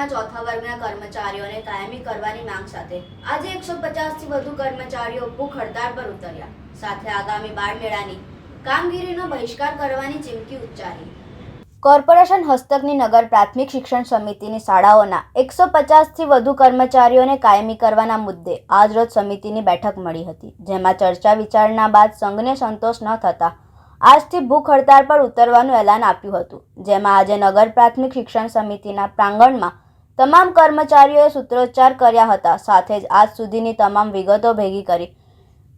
સમિતિના ચોથા વર્ગના કર્મચારીઓને કાયમી કરવાની માંગ સાથે આજે એકસો પચાસથી વધુ કર્મચારીઓ ભૂખ હડતાળ પર ઉતર્યા. સાથે આગામી બાળ મેળાની કામગીરીનો બહિષ્કાર કરવાની ચીમકી ઉચ્ચારી. કોર્પોરેશન હસ્તકની નગર પ્રાથમિક શિક્ષણ સમિતિની શાળાઓના એકસો પચાસથી વધુ કર્મચારીઓને કાયમી કરવાના મુદ્દે આજરોજ સમિતિની બેઠક મળી હતી, જેમાં ચર્ચા વિચારણા બાદ સંઘને સંતોષ ન થતા આજથી ભૂખ હડતાળ પર ઉતરવાનું એલાન આપ્યું હતું, જેમાં આજે નગર પ્રાથમિક શિક્ષણ સમિતિના પ્રાંગણમાં તમામ કર્મચારીઓએ સૂત્રોચ્ચાર કર્યા હતા. સાથે જ આજ સુધીની તમામ વિગતો ભેગી કરી.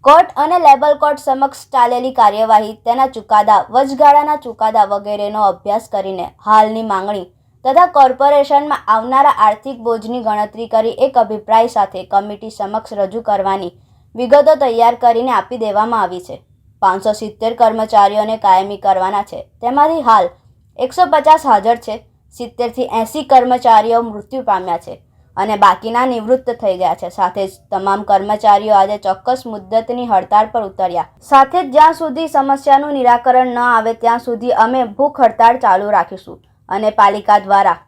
કોર્ટ અને લેબલ કોર્ટ સમક્ષ ચાલેલી કાર્યવાહી, તેના ચુકાદા, વચગાળાના ચુકાદા વગેરેનો અભ્યાસ કરીને હાલની માંગણી તથા કોર્પોરેશનમાં આવનારા આર્થિક બોજની ગણતરી કરી એક અભિપ્રાય સાથે કમિટી સમક્ષ રજૂ કરવાની વિગતો તૈયાર કરીને આપી દેવામાં આવી છે. પાંચસો સિત્તેર કર્મચારીઓને કાયમી કરવાના છે. તેમાંથી હાલ એકસો પચાસ હાજર છે. સિત્તેરથી એંસી કર્મચારીઓ મૃત્યુ પામ્યા છે અને બાકીના નિવૃત્ત થઈ ગયા છે. સાથે જ તમામ કર્મચારીઓ આજે ચોક્કસ મુદ્દતની હડતાળ પર ઉતર્યા. સાથે જ જ્યાં સુધી સમસ્યાનું નિરાકરણ ન આવે ત્યાં સુધી અમે ભૂખ હડતાળ ચાલુ રાખીશું અને પાલિકા દ્વારા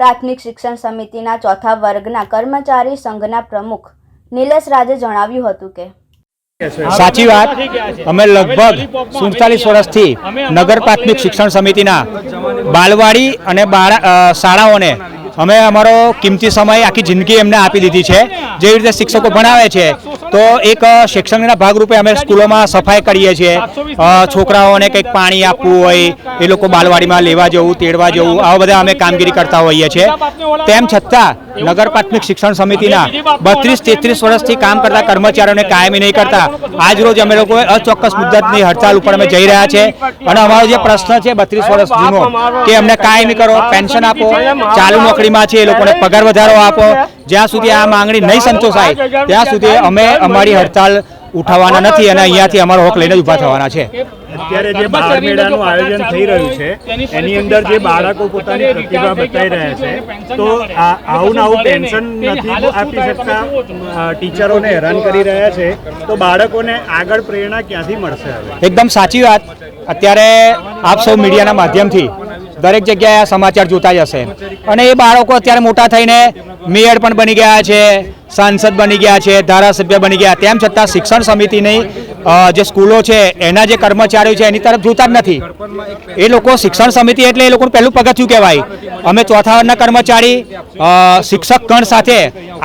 પ્રાથમિક શિક્ષણ સમિતિના ચોથા વર્ગના કર્મચારી સંઘના પ્રમુખ નિલેશ રાજે જણાવ્યું હતું કે સાચી વાત. અમે લગભગ સુડતાલીસ વર્ષથી નગર પ્રાથમિક શિક્ષણ સમિતિના બાલવાડી અને બાળા શાળાઓને અમે અમારો કિંમતી સમય આખી જિંદગી એમને આપી દીધી છે. જેવી રીતે શિક્ષકો ભણાવે છે તો એક શિક્ષણના ભાગરૂપે અમે સ્કૂલોમાં સફાઈ કરીએ છીએ. છોકરાઓને કંઈક પાણી આપવું હોય એ લોકો બાલવાડીમાં લેવા જવું તેડવા જવું આવા બધા અમે કામગીરી કરતા હોઈએ છીએ. તેમ છતાં નગર પ્રાથમિક શિક્ષણ સમિતિના બત્રીસ તેત્રીસ વર્ષથી કામ કરતા કર્મચારીઓને કાયમી નહીં કરતા. આજ રોજ અમે લોકો અચોક્કસ મુદ્દતની હડતાલ ઉપર અમે જઈ રહ્યા છે. અને અમારો જે પ્રશ્ન છે બત્રીસ વર્ષ જૂનો કે અમને કાયમી કરો પેન્શન આપો ચાલુ નોકરીમાં છે એ લોકોને પગાર વધારો આપો. જ્યાં સુધી આ માંગણી નહીં સંતોષાય ત્યાં સુધી અમે અમારી હડતાલ ઉઠાવવાના નથી અને અહીંયાથી અમારો હક લઈને જ ઊભા થવાના છે. અત્યારે જે બાળ મેળાનું આયોજન થઈ રહ્યું છે એની અંદર જે બાળકો પોતાની પ્રતિભા બતાવી રહ્યા છે તો આ આવું ને આવું પેન્શન નથી આપી શકતા ટીચરોને હેરાન કરી રહ્યા છે તો બાળકોને આગળ પ્રેરણા ક્યાંથી મળશે એકદમ સાચી વાત. અત્યારે આપ સૌ મીડિયાના માધ્યમથી દરેક જગ્યાએ આ સમાચાર જોતા જ હશે. અને એ બાળકો અત્યારે મોટા થઈને મેયર પણ બની ગયા છે સાંસદ બની ગયા છે, ધારાસભ્ય બની ગયા. તેમ છતાં શિક્ષણ સમિતિની જે સ્કૂલો છે, એના જે કર્મચારીઓ છે, એની તરફ જોતા જ નથી. એ લોકો શિક્ષણ સમિતિ એટલે એ લોકોનું પહેલું પગથિયું કહેવાય. અમે ચોથા વર્ગના કર્મચારી શિક્ષક ગણ સાથે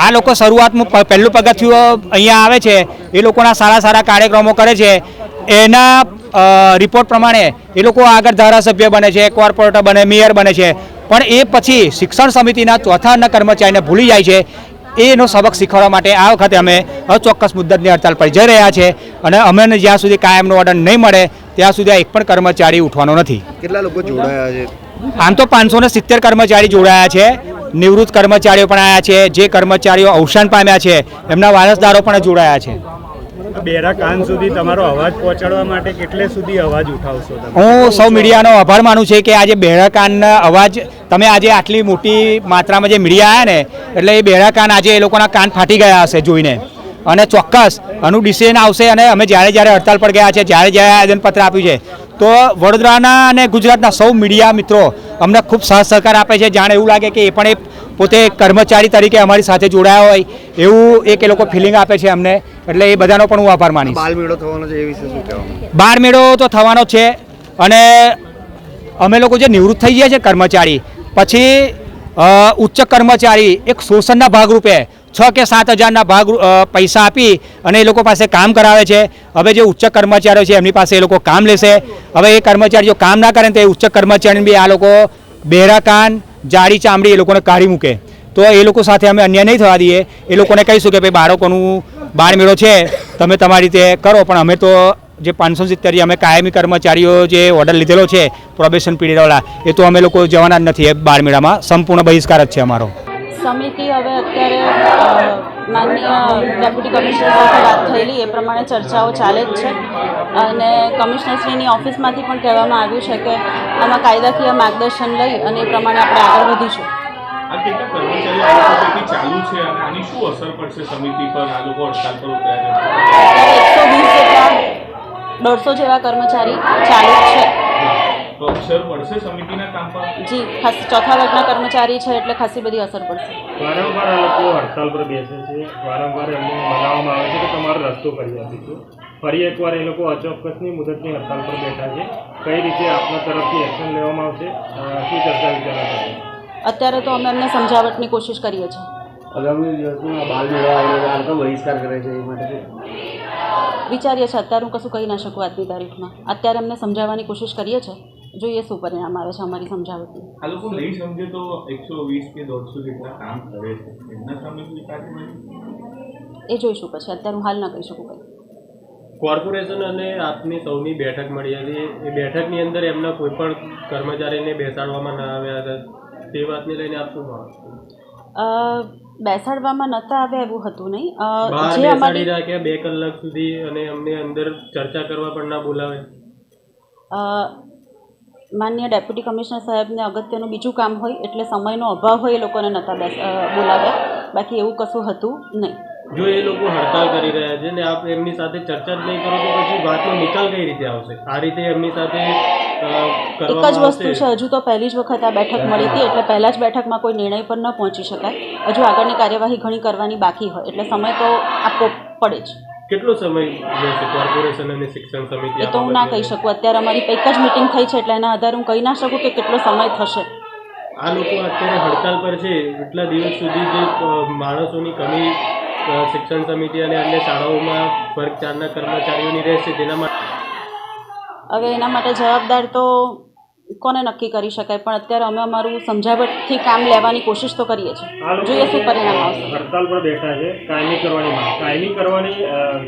આ લોકો શરૂઆતનું પહેલું પગથિયું અહીંયા આવે છે. એ લોકોના સારા સારા કાર્યક્રમો કરે છે. એના રિપોર્ટ પ્રમાણે એ લોકો આગળ ધારાસભ્ય બને છે, કોર્પોરેટર બને, મેયર બને છે. પણ એ પછી શિક્ષણ સમિતિના ચોથા અન્ન કર્મચારીને ભૂલી જાય છે. એનો સબક શીખવવા માટે આ વખતે અમે અચોક્કસ મુદ્દતની હડતાલ પર જઈ રહ્યા છે અને અમને જ્યાં સુધી કાયમનો ઓર્ડર નહીં મળે ત્યાં સુધી આ એક પણ કર્મચારી ઉઠવાનો નથી. કેટલા લોકો જોડાયા છે? આમ તો પાંચસો ને સિત્તેર કર્મચારી જોડાયા છે નિવૃત્ત કર્મચારીઓ પણ આવ્યા છે જે કર્મચારીઓ અવસાન પામ્યા છે એમના વારસદારો પણ જોડાયા છે. બેરા કાન સુધી તમારો અવાજ પહોંચાડવા માટે કેટલે સુધી અવાજ ઉઠાવશો હું સૌ મીડિયાનો આભાર માનું છે કે આજે બેરા કાનના અવાજ તમે આજે આટલી મોટી માત્રામાં જે મીડિયા આવ્યા ને, એટલે એ બેરા કાન આજે એ લોકોના કાન ફાટી ગયા હશે જોઈને. અને ચોક્કસ આનું ડિસિઝન આવશે અને અમે જ્યારે જ્યારે હડતાલ પર ગયા છે, જ્યારે જ્યારે આવેદનપત્ર આપ્યું છે, તો વડોદરાના અને ગુજરાતના સૌ મીડિયા મિત્રો અમને ખૂબ સાથ સહકાર આપે છે. જાણે એવું લાગે કે એ પણ એ પોતે કર્મચારી તરીકે અમારી સાથે જોડાયા હોય એવું એક એ લોકો ફિલિંગ આપે છે અમને. એટલે એ બધાનો પણ હું આભાર માનીશ. બાલ મેળો થવાનો છે એ વિશે શું કહેવાનું બાર મેળો તો થવાનો જ છે. અને અમે લોકો જે નિવૃત્ત થઈ ગયા છે કર્મચારી પછી ઉચ્ચ કર્મચારી એક શોષણના ભાગરૂપે છ કે સાત હજારના ભાગ પૈસા આપી અને એ લોકો પાસે કામ કરાવે છે. હવે જે ઉચ્ચ કર્મચારીઓ છે એમની પાસે એ લોકો કામ લેશે. હવે એ કર્મચારીઓ કામ ના કરે ને તો એ ઉચ્ચ કર્મચારીને બી આ લોકો બેરા કાન જાડી ચામડી એ લોકોને કાઢી મૂકે. તો એ લોકો સાથે અમે અન્યાય નહીં થવા દઈએ. એ લોકોને કહીશું કે ભાઈ બાળકોનું બાળ મેળો છે, તમે તમારી રીતે કરો. પણ અમે તો જે પાંચસો સિત્તેર અમે કાયમી કર્મચારીઓ જે ઓર્ડર લીધેલો છે પ્રોબેશન પીરિયડવાળા એ તો અમે લોકો જવાના જ નથી. એ બાળ મેળામાં સંપૂર્ણ બહિષ્કાર જ છે અમારો. સમિતિ હવે અત્યારે માનનીય ડેપ્યુટી કમિશનર સાથે વાત થયેલી એ પ્રમાણે ચર્ચાઓ ચાલે જ છે. અને કમિશનરશ્રીની ઓફિસમાંથી પણ કહેવામાં આવ્યું છે કે આમાં કાયદાકીય માર્ગદર્શન લઈ અને એ પ્રમાણે આપણે આગળ વધીશું. એકસો વીસ જેટલા દોઢસો જેવા કર્મચારી ચાલુ છે. તો અસર પડશે સમિતિના કામ પર જી ખાસ ચોથા વર્ગના કર્મચારી છે એટલે ખાસી બધી અસર પડશે. વારંવાર આ લોકો હડતાલ પર બેસે છે. વારંવાર એમને મનાવવામાં આવે છે કે તમારો રસ્તો કરી આપીશું ફરી એકવાર એ લોકો અચોક્કસની મુદતની હડતાલ પર બેઠા છે. કઈ રીતે આપના તરફથી એક્શન લેવામાં આવશે? શું ચર્ચા વિચારણા અત્યારે તો અમે એમને સમજાવટની કોશિશ કરીએ છીએ. આગામી દિવસમાં બાલ મેળા લોકો બહિષ્કાર કરે છે એ માટે વિચારીએ છીએ અત્યારે હું કશું કહી ના શકું આજની તારીખમાં. અત્યારે અમને સમજાવવાની કોશિશ કરીએ છીએ. જોઈએ શું પરિણામ આવે છે અમારી સમજાવટનું આ લોકો નહીં સમજે તો એકસો વીસ કે દોઢસો જેટલા કામ કરે છે. એમના સામે એ જોઈશું પછી અત્યારે હું હાલ ના કહી શકું કંઈ. કોર્પોરેશન અને આપની સૌની બેઠક મળી હતી એ બેઠકની અંદર એમના કોઈ પણ કર્મચારીને બેસાડવામાં ના આવ્યા હતા તે વાતને લઈને આપ શું માનો બેસાડવામાં નહોતા આવ્યા એવું હતું નહીં. જે અમારી રાખ્યા બે કલાક સુધી અને અમને અંદર ચર્ચા કરવા પણ ના બોલાવે. અ, માનનીય ડેપ્યુટી કમિશનર સાહેબને અગત્યનું બીજું કામ હોય એટલે સમયનો અભાવ હોય એ લોકોને નહોતા બોલાવ્યા. બાકી એવું કશું હતું નહીં. જો એ લોકો હડતાલ કરી રહ્યા છે ને આપ એમની સાથે ચર્ચા જ નહીં કરો તો પછી વાતનો નિકાલ કઈ રીતે આવશે? આ રીતે એમની સાથે એક જ વસ્તુ છે હજુ તો પહેલી જ વખત આ બેઠક મળી હતી એટલે પહેલાં જ બેઠકમાં કોઈ નિર્ણય પર ન પહોંચી શકાય. હજુ આગળની કાર્યવાહી ઘણી કરવાની બાકી હોય એટલે સમય તો આપવો પડે જ. કેટલો સમય લેશે? કોર્પોરેશન અને શિક્ષણ સમિતિ એ તો હું ના કહી શકું. અત્યારે અમારી એક જ મિટિંગ થઈ છે એટલે એના આધારે હું કહી ના શકું કે કેટલો સમય થશે. આ લોકો અત્યારે હડતાલ પર છે. એટલા દિવસ સુધી જે માણસોની કમી શિક્ષણ સમિતિ અને અન્ય શાળાઓમાં વર્ગ ચારના કર્મચારીઓની રહેશે તેના માટે હવે એના માટે જવાબદાર તો કોને નક્કી કરી શકાય? પણ અત્યારે અમે અમારું સમજાવટથી કામ લેવાની કોશિશ તો કરીએ છીએ. જોઈએ શું પરિણામ આવશે. હડતાલ પર બેઠા છે. કાયમી કરવાની માંગ. કાયમી કરવાની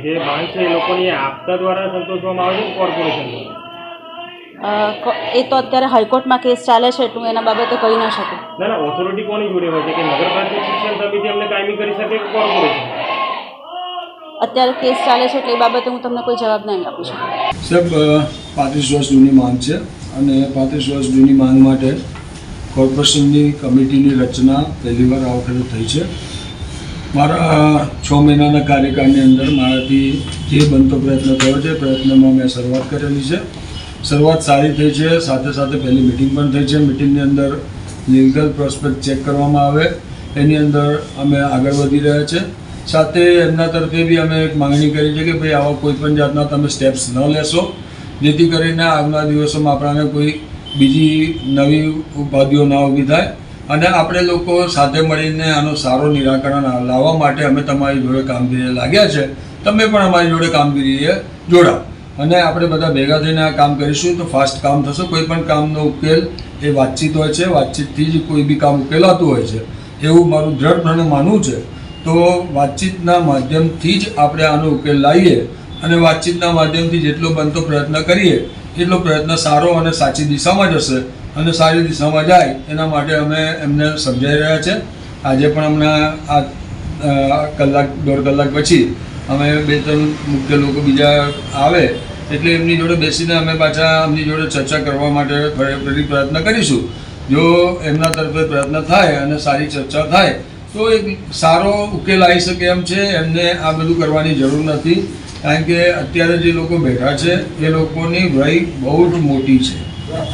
જે માંગ છે એ લોકોની આપતા દ્વારા સંતોષવામાં આવે છે કોર્પોરેશન દ્વારા? એ તો અત્યારે હાઈકોર્ટમાં કેસ ચાલે છે એટલું એના બાબતે કહી ના શકું. ના ના ઓથોરિટી કોની જોડે હોય છે? કે નગરપાલિકા શિક્ષણ સમિતિ અમને કાયમી કરી શકે કોર્પોરેશન? અત્યારે કેસ ચાલે છે એટલે બાબતે હું તમને કોઈ જવાબ નહીં આપી શકું સાહેબ પાંત્રીસ વર્ષ જૂની માંગ છે અને પાંત્રીસ વર્ષ જૂની માંગ માટે કોર્પોરેશનની કમિટીની રચના પહેલીવાર આ વખતે થઈ છે. મારા છ મહિનાના કાર્યકાળની અંદર મારાથી જે બનતો પ્રયત્ન થયો છે પ્રયત્નમાં મેં શરૂઆત કરેલી છે. શરૂઆત સારી થઈ છે, સાથે સાથે પહેલી મિટિંગ પણ થઈ છે. મિટિંગની અંદર લીગલ પ્રોસ્પેક્ટ ચેક કરવામાં આવે. એની અંદર અમે આગળ વધી રહ્યા છે. સાથે એમના તરફે બી અમે એક માંગણી કરી છે કે ભાઈ આવા કોઈ પણ જાતના તમે સ્ટેપ્સ ન લેશો. જેથી કરીને આગલા દિવસોમાં આપણાને કોઈ બીજી નવી ઉપાધિઓ ના ઊભી થાય. અને આપણે લોકો સાથે મળીને આનો સારો નિરાકરણ લાવવા માટે અમે તમારી જોડે કામગીરીએ લાગ્યા છે. તમે પણ અમારી જોડે કામગીરીએ જોડાઓ અને આપણે બધા ભેગા થઈને આ કામ કરીશું તો ફાસ્ટ કામ થશે. કોઈ પણ કામનો ઉકેલ એ વાતચીત હોય છે. વાતચીતથી જ કોઈ બી કામ ઉકેલાતું હોય છે. એવું મારું દ્રઢપણે માનવું છે. તો વાતચીતના માધ્યમથી જ આપણે આનો ઉકેલ લાવીએ અને વાતચીતના માધ્યમથી જેટલો બનતો પ્રયત્ન કરીએ, એટલો પ્રયત્ન સારો અને સાચી દિશામાં જશે અને સારી દિશામાં જાય એના માટે અમે એમને સમજાઈ રહ્યા છે. આજે પણ હમણાં આ કલાક, દોઢ કલાક પછી અમે બે ત્રણ મુખ્ય લોકો બીજા આવે એટલે એમની જોડે બેસીને અમે પાછા એમની જોડે ચર્ચા કરવા માટે ફરી પ્રયત્ન કરીશું. જો એમના તરફે પ્રયત્ન થાય અને સારી ચર્ચા થાય તો એક સારો ઉકેલ આવી શકે એમ છે, એમને આ બધું કરવાની જરૂર નથી. કારણ કે અત્યારે જે લોકો બેઠા છે, એ લોકોની વય બહુ જ મોટી છે.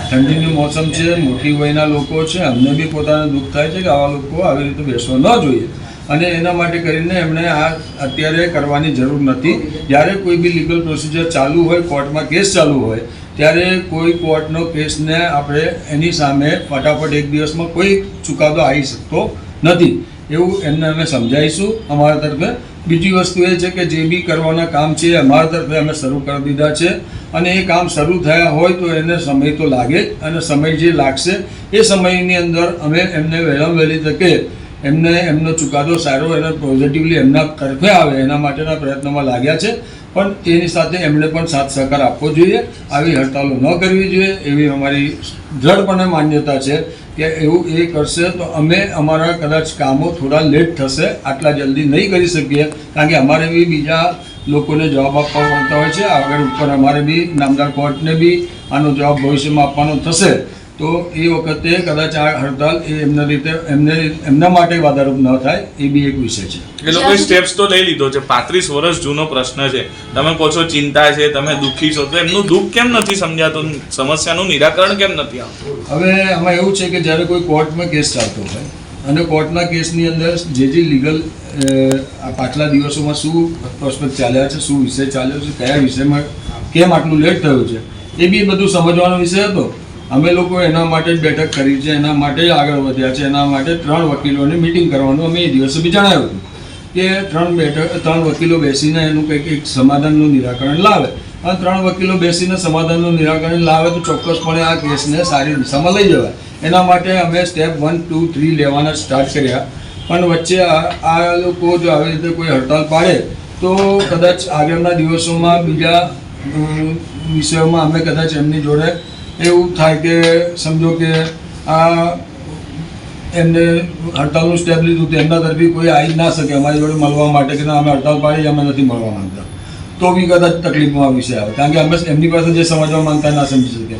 ઠંડીની મોસમ છે, મોટી વયના લોકો છે, અમને બી પોતાને દુઃખ થાય છે કે આવા લોકો આવી રીતે બેસવા ન જોઈએ. અને એના માટે કરીને એમણે આ અત્યારે કરવાની જરૂર નથી. જ્યારે કોઈ બી લીગલ પ્રોસિજર ચાલુ હોય, કોર્ટમાં કેસ ચાલુ હોય, ત્યારે કોઈ કોર્ટનો કેસને આપણે એની સામે ફટાફટ એક દિવસમાં કોઈ ચુકાદો આવી શકતો નથી. એવું એમને અમે સમજાવીશું. અમારા તરફે બીજી વસ્તુ એ છે કે જે બી કરવાના કામ છે એ અમારા તરફે અમે શરૂ કરી દીધા છે. અને એ કામ શરૂ થયા હોય તો એને સમય તો લાગે જ. અને સમય જે લાગશે એ સમયની અંદર અમે એમને વહેલામાં વહેલી તકે એમને એમનો ચુકાદો સારો એનો પોઝિટિવલી એમના તરફે આવે, એના માટેના પ્રયત્નોમાં લાગ્યા છે. પણ તેની સાથે એમણે પણ સાથ સહકાર આપવો જોઈએ. આવી હડતાલો ન કરવી જોઈએ. એવી અમારી દ્રઢપણે માન્યતા છે કે એવું એ કરશે તો અમે અમારા કદાચ કામો થોડા લેટ થશે. આટલા જલ્દી નહીં કરી શકીએ. કારણ કે અમારે બી બીજા લોકોને જવાબ આપવા પડતા હોય છે. આગળ ઉપર અમારે બી, નામદાર કોર્ટને બી આનો જવાબ ભવિષ્યમાં આપવાનો થશે. તો એ વખતે કદાચ આ હડતાલ એ એમના રીતે એમને એમના માટે વાદારૂપ ન થાય એ બી એક વિષય છે. એ લોકોએ સ્ટેપ્સ તો લઈ લીધો છે. પાંત્રીસ વર્ષ જૂનો પ્રશ્ન છે. તમે કહો છો ચિંતા છે તમે દુઃખી છો તો એમનું દુઃખ કેમ નથી સમજાતું? સમસ્યાનું નિરાકરણ કેમ નથી આવતું? હવે આમાં એવું છે કે જ્યારે કોઈ કોર્ટમાં કેસ ચાલતો હોય અને કોર્ટના કેસની અંદર જે જે લીગલ આ પાછલા દિવસોમાં શું પ્રોસ્પેક્ટ ચાલ્યા છે શું વિષય ચાલ્યો છે કયા વિષયમાં કેમ આટલું લેટ થયું છે એ બી બધું સમજવાનો વિષય હતો. અમે લોકો એના માટે જ બેઠક કરી છે, એના માટે જ આગળ વધ્યા છે, એના માટે ત્રણ વકીલોની મિટિંગ કરવાનું અમે એ દિવસે બી જણાવ્યું હતું કે ત્રણ બેઠક, ત્રણ વકીલો બેસીને એનું કંઈક એક સમાધાનનું નિરાકરણ લાવે. અને ત્રણ વકીલો બેસીને સમાધાનનું નિરાકરણ લાવે તો ચોક્કસપણે આ કેસને સારી દિશામાં લઈ જવાય. એના માટે અમે સ્ટેપ વન ટુ થ્રી લેવાના સ્ટાર્ટ કર્યા. પણ વચ્ચે આ લોકો જો આવી રીતે કોઈ હડતાલ પાડે તો કદાચ આગળના દિવસોમાં બીજા વિષયોમાં અમે કદાચ એમની જોડે એવું થાય કે સમજો કે આ એમને હડતાલનું સ્ટેપ લીધું તો એમના તરફી કોઈ આવી જ ના શકે અમારી જોડે મળવા માટે કે અમે હડતાલ પાડી અમે નથી મળવા માંગતા. તો બી કદાચ તકલીફમાં વિષય આવે. કારણ કે અમે એમની પાસે જે સમજવા માંગતા ના સમજી શકીએ.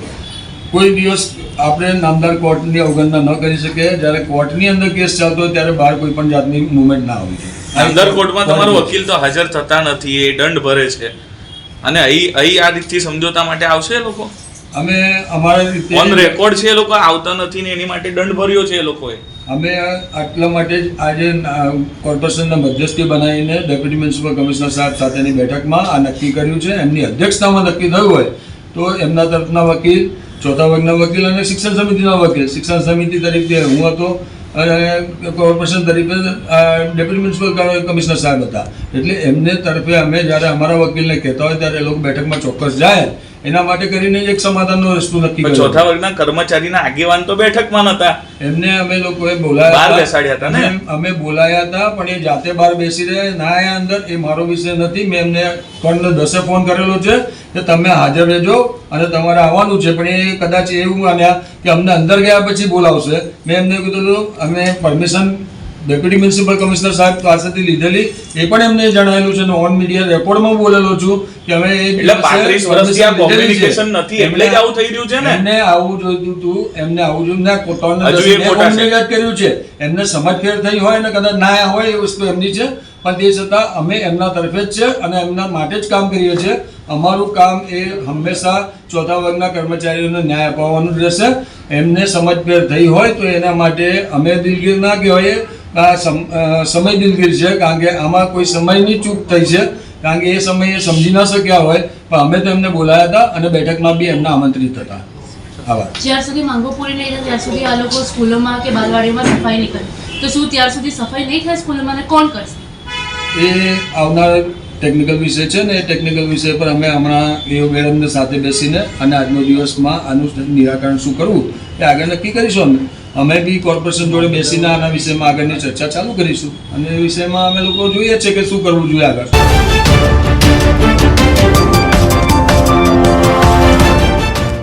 કોઈ દિવસ આપણે નામદાર કોર્ટની અવગણના ન કરી શકીએ. જ્યારે કોર્ટની અંદર કેસ ચાલતો હોય ત્યારે બહાર કોઈ પણ જાતની મુવમેન્ટ ના હોવી નામદાર કોર્ટમાં તમારો વકીલ તો હાજર થતા નથી એ દંડ ભરે છે. અને અહીં અહીં આ રીતથી સમજોતા માટે આવશે લોકો? અમે અમારા રીતે ઓન રેકોર્ડ છે એ લોકો આવતા નથી ને એની માટે દંડ ભર્યો છે એ લોકોએ. અમે આટલા માટે જ આજે કોર્પોરેશનના મધ્યસ્થી બનાવીને ડેપ્યુટી મ્યુનિસિપલ કમિશનર સાહેબ સાથેની બેઠકમાં આ નક્કી કર્યું છે. એમની અધ્યક્ષતામાં નક્કી થયું હોય તો એમના તરફના વકીલ ચોથા વર્ગના વકીલ અને શિક્ષણ સમિતિના વકીલ. શિક્ષણ સમિતિ તરીકે હું હતો અને કોર્પોરેશન તરીકે ડેપ્યુટી મ્યુનિસિપલ કમિશનર સાહેબ હતા. એટલે એમને તરફે અમે જ્યારે અમારા વકીલને કહેતા હોય ત્યારે એ લોકો બેઠકમાં ચોક્કસ જાય. એના માટે કરીને એક સમાધાનનો રસ્તો નક્કી કર્યો. ચોથા વર્ગના કર્મચારીના આગેવાન તો બેઠકમાં નતા એમને અમે લોકોએ બોલાયા બહાર હતા. બેસાડ્યા હતા ને? અમે- અમે બોલાયા હતા પણ એ જાતે બહાર બેસી રહ્યા. ના આયા અંદર એ મારો વિષય નથી. મેં એમને પણ દસે ફોન કરેલો છે કે તમે હાજર રહેજો અને તમારે આવવાનું છે. પણ એ કદાચ એવું માન્યા કે અમને અંદર ગયા પછી બોલાવશે. મેં એમને કીધું અમે પરમિશન ડેપ્યુટી મ્યુનિસિપલ કમિશનર સાહેબ પાસેથી લીધેલી. એ પણ એમને જણાવેલું છે ઓન મીડિયા રેકોર્ડમાં બોલેલો છું કે અમે એટલે 35 વર્ષથી આ permission લીધેલી છે. communication નથી, એટલે જ આવું થઈ રહ્યું છે ને? એમને આવું જોઈતું હતું એમને આવું જોયું. ના communicate કર્યું છે. એમને સમજફેર થઈ હોય ને કદાચ ના હોય એ વસ્તુ એમની છે. પણ તે છતાં અમે એમના તરફે જ છે અને એમના માટે જ કામ કરીએ છીએ. અમારું કામ એ હંમેશા ચોથા વર્ગના કર્મચારીઓને ન્યાય અપાવવાનું રહેશે. એમને સમજફેર થઈ હોય તો એના માટે અમે દિલગીર ના કહેવાય. આ સમ- સમય દિલગીર છે કારણ કે આમાં કોઈ સમયની ચૂક થઈ છે કારણ કે એ સમયે સમજી ન શક્યા હોય પણ અમે તો એમને બોલાયા હતા અને બેઠકમાં બી એમને આમંત્રિત હતા. આભાર જ્યાર સુધી માંગો પૂરી નહીં થાય ત્યાં સુધી આ લોકો સ્કૂલોમાં કે બાલવાડીમાં સફાઈ નહીં કરે. તો શું ત્યાર સુધી સફાઈ નહીં થાય સ્કૂલોમાં ને કોણ કરશે? એ આવનાર ટેકનિકલ વિષય છે ને એ ટેકનિકલ વિષય પર અમે હમણાં એ મેડમને સાથે બેસીને અને આજનો દિવસમાં આનું નિરાકરણ શું કરવું એ આગળ નક્કી કરીશું અમે. અમે બી કોર્પોરેશન જોડે બેસીને આના વિષયમાં આગળની ચર્ચા ચાલુ કરીશું. અને એ વિષયમાં અમે લોકો જોઈએ છે કે શું કરવું જોઈએ આગળ.